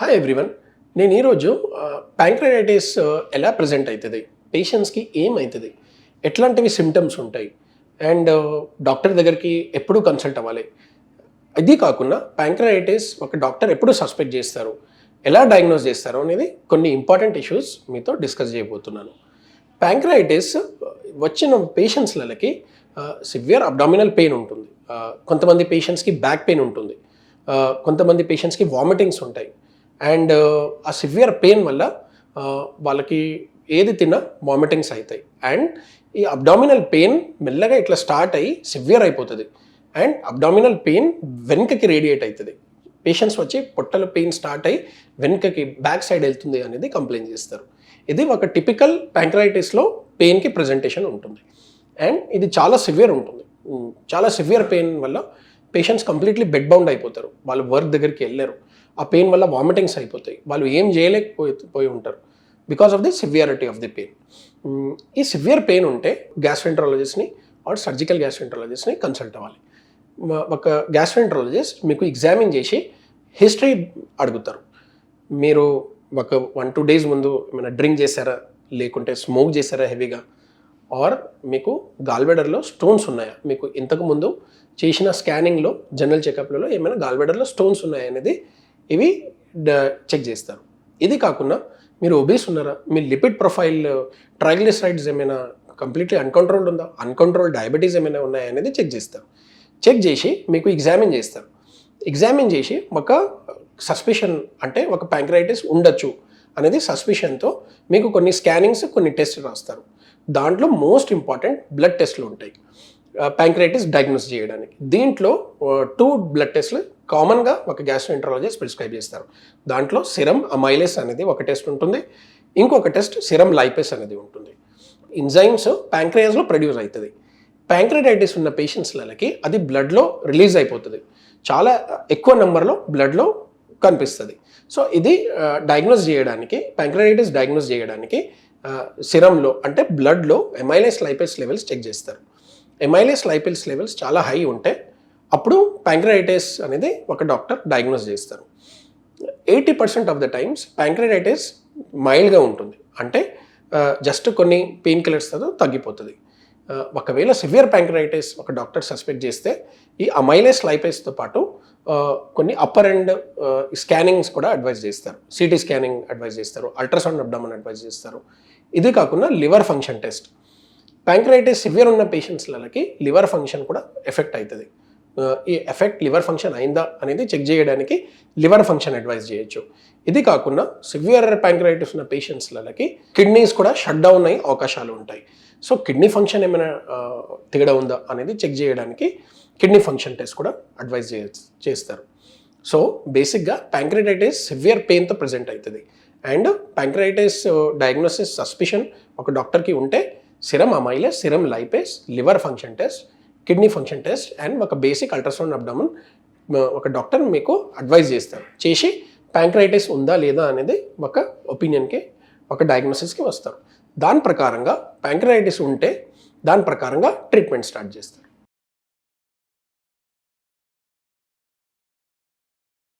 Hi everyone నేను ఈరోజు pancreatitis ఎలా ప్రజెంట్ అవుతుంది పేషెంట్స్కి ఏమవుతుంది ఎట్లాంటివి సిమ్టమ్స్ ఉంటాయి? అండ్ డాక్టర్ దగ్గరికి ఎప్పుడు కన్సల్ట్ అవ్వాలి. ఇది కాకుండా ప్యాంక్రైటిస్ ఒక డాక్టర్ ఎప్పుడు సస్పెక్ట్ చేస్తారు. ఎలా డయాగ్నోస్ చేస్తారు అనేది కొన్ని ఇంపార్టెంట్ ఇష్యూస్ మీతో డిస్కస్ చేయబోతున్నాను. ప్యాంక్రైటిస్ వచ్చిన పేషెంట్స్లకి సివియర్ అబ్డామినల్ పెయిన్ ఉంటుంది. కొంతమంది పేషెంట్స్కి బ్యాక్ పెయిన్ ఉంటుంది. కొంతమంది పేషెంట్స్కి వామిటింగ్స్ ఉంటాయి. అండ్ ఆ సివియర్ పెయిన్ వల్ల వాళ్ళకి ఏది తిన్నా వామిటింగ్స్ అవుతాయి అండ్ ఈ అబ్డామినల్ పెయిన్ మెల్లగా ఇట్లా స్టార్ట్ అయ్యి సివియర్ అయిపోతుంది. అండ్ అబ్డామినల్ పెయిన్ వెనుకకి రేడియేట్ అవుతుంది పేషెంట్స్ వచ్చి పొట్టల పెయిన్ స్టార్ట్ అయ్యి వెనుకకి బ్యాక్ సైడ్ వెళ్తుంది అనేది కంప్లైంట్ చేస్తారు. ఇది ఒక టిపికల్ ప్యాంక్రైటిస్లో పెయిన్కి ప్రజెంటేషన్ ఉంటుంది. అండ్ ఇది చాలా సివియర్ ఉంటుంది. చాలా సివియర్ పెయిన్ వల్ల పేషెంట్స్ కంప్లీట్లీ బెడ్ బౌండ్ అయిపోతారు. వాళ్ళు వర్క్ దగ్గరికి వెళ్ళారు. ఆ పెయిన్ వల్ల వామిటింగ్స్ అయిపోతాయి. వాళ్ళు ఏం చేయలేకపోయి పోయి ఉంటారు because of the severity of the pain ఈ సివియర్ పెయిన్ ఉంటే గ్యాస్ట్రెంట్రాలజిస్ట్ని ఆర్ సర్జికల్ గ్యాస్ట్రెంట్రాలజిస్ట్ని కన్సల్ట్ అవ్వాలి. ఒక గ్యాస్ట్రెంట్రాలజిస్ట్ మీకు ఎగ్జామిన్ చేసి హిస్టరీ అడుగుతారు. మీరు ఒక వన్ టూ డేస్ ముందు ఏమైనా డ్రింక్ చేశారా? లేకుంటే స్మోక్ చేశారా హెవీగా ఆర్ మీకు గాల్బెడర్లో స్టోన్స్ ఉన్నాయా? మీకు ఇంతకు ముందు చేసిన స్కానింగ్లో జనరల్ చెకప్లలో ఏమైనా గాల్బెడర్లో స్టోన్స్ ఉన్నాయా అనేది ఇవి చెక్ చేస్తారు. ఇది కాకుండా మీరు ఒబేస్ ఉన్నారా? మీ లిపిడ్ ప్రొఫైల్ ట్రైగ్లిసరైడ్స్ ఏమైనా కంప్లీట్లీ అన్కంట్రోల్డ్ ఉందా? అన్కంట్రోల్ డయాబెటీస్ ఏమైనా ఉన్నాయా అనేది చెక్ చేస్తారు. చెక్ చేసి మీకు ఎగ్జామిన్ చేస్తారు. ఎగ్జామిన్ చేసి ఒక సస్పిషన్ అంటే ఒక ప్యాంక్రైటిస్ ఉండొచ్చు అనేది సస్పిషన్తో మీకు కొన్ని స్కానింగ్స్ కొన్ని టెస్ట్ రాస్తారు. దాంట్లో మోస్ట్ ఇంపార్టెంట్ బ్లడ్ టెస్ట్లు ఉంటాయి. ప్యాంక్రైటిస్ డయాగ్నోస్ చేయడానికి. దీంట్లో టూ బ్లడ్ టెస్ట్లు కామన్గా ఒక గ్యాస్ట్రోఎంట్రాలజిస్ట్ ప్రిస్క్రైబ్ చేస్తారు. దాంట్లో సిరం అమైలెస్ అనేది ఒక టెస్ట్ ఉంటుంది. ఇంకొక టెస్ట్ సిరం లైపెస్ అనేది ఉంటుంది. ఎంజైమ్స్ ప్యాంక్రియాస్లో ప్రొడ్యూస్ అవుతుంది. ప్యాంక్రైటైటిస్ ఉన్న పేషెంట్స్లకి అది బ్లడ్లో రిలీజ్ అయిపోతుంది. చాలా ఎక్కువ నెంబర్లో బ్లడ్లో కనిపిస్తుంది. సో ఇది డయాగ్నోస్ చేయడానికి ప్యాంక్రైటిస్ డయాగ్నోస్ చేయడానికి సిరంలో అంటే బ్లడ్లో ఎమైలెస్ లైపేస్ లెవెల్స్ చెక్ చేస్తారు. ఎమైలెస్ లైపేస్ లెవెల్స్ చాలా హై ఉంటే అప్పుడు ప్యాంక్రైటిస్ అనేది ఒక డాక్టర్ డయాగ్నోస్ చేస్తారు. Eighty percent of the times pancreatitis మైల్డ్గా ఉంటుంది. అంటే జస్ట్ కొన్ని పెయిన్ కిల్లర్స్తో తగ్గిపోతుంది. ఒకవేళ సివియర్ ప్యాంక్రైటిస్ ఒక డాక్టర్ సస్పెక్ట్ చేస్తే ఈ అమైలేస్ లైపేస్తో పాటు కొన్ని అప్పర్ అండ్ స్కానింగ్స్ కూడా అడ్వైజ్ చేస్తారు. సిటీ స్కానింగ్ అడ్వైజ్ చేస్తారు. అల్ట్రాసౌండ్ అబ్డామన్ అడ్వైజ్ చేస్తారు. ఇది కాకుండా liver function test pancreatitis severe ఉన్న పేషెంట్స్లకి లివర్ ఫంక్షన్ కూడా ఎఫెక్ట్ అవుతుంది ఈ ఎఫెక్ట్ లివర్ ఫంక్షన్ అయిందా అనేది చెక్ చేయడానికి లివర్ ఫంక్షన్ అడ్వైజ్ చేయొచ్చు. ఇది కాకుండా సివియర్ ప్యాంక్రైటిస్ ఉన్న పేషెంట్స్లకి కిడ్నీస్ కూడా షట్ డౌన్ అయ్యే అవకాశాలు ఉంటాయి. సో కిడ్నీ ఫంక్షన్ ఏమైనా తేడా ఉందా అనేది చెక్ చేయడానికి కిడ్నీ ఫంక్షన్ టెస్ట్ కూడా అడ్వైజ్ చే చేస్తారు. సో బేసిక్గా ప్యాంక్రైటైటిస్ సివియర్ పెయిన్తో ప్రజెంట్ అవుతుంది అండ్ ప్యాంక్రైటిస్ డయాగ్నోసిస్ సస్పిషన్ ఒక డాక్టర్కి ఉంటే serum amylase serum lipase liver function test kidney function test and ఒక బేసిక్ అల్ట్రాసౌండ్ అబ్డమన్ ఒక డాక్టర్ మీకు అడ్వైజ్ చేస్తారు. చేసి ప్యాంక్రైటిస్ ఉందా లేదా అనేది ఒక ఒపీనియన్కి ఒక డయాగ్నోసిస్కి వస్తారు. దాని ప్రకారంగా ప్యాంక్రైటిస్ ఉంటే దాని ప్రకారంగా ట్రీట్మెంట్ స్టార్ట్ చేస్తారు.